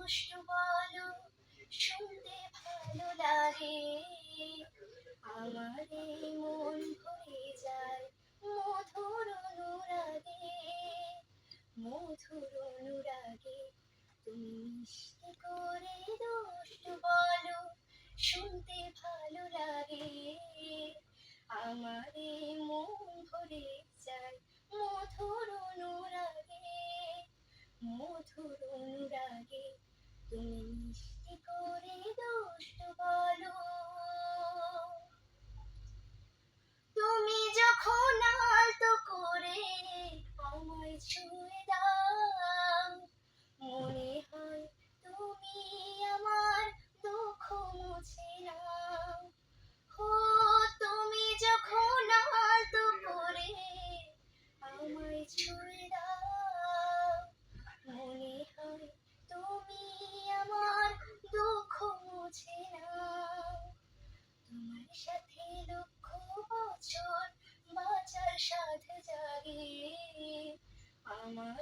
দুষ্টু বলো, শুনতে ভালো লাগে। আমার মন ভরে যায় মধুর অনুরাগে। মধুর অনুরাগে তুমি মিষ্টি করে দুষ্টু বলো, শুনতে ভালো লাগে। আমার মন ভরে যায় মধুর অনুরাগে মধুর অনুরাগে তুমি মিষ্টি করে দুষ্ট বলো। তুমি যখন আলতো করে আমায় ছুঁয়ে সাথে লক্ষ বছর বাঁচার সাথে জাগে। আমার